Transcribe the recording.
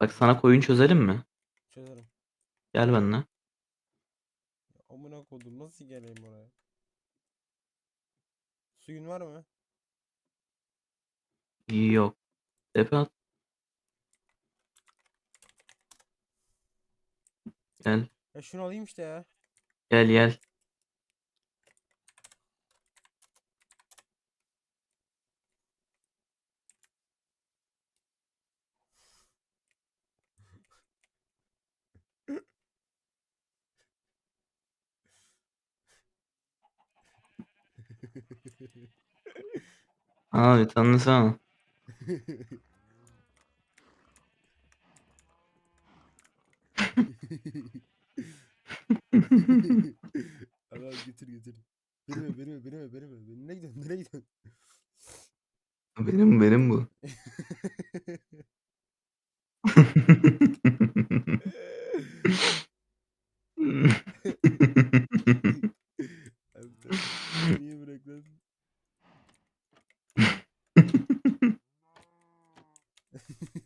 Bak sana koyun çözelim mi? Çözerim. Gel benimle. Amına kodum nasıl geleyim oraya? Suyun var mı? Yok. Tepe at. Gel. Ya şunu alayım işte ya. Gel gel. Abi tanısana. Abi abi getir getir. Benim benim benim benim. Benim nereye gidiyorsun? Nereye gidiyorsun? Benim benim bu.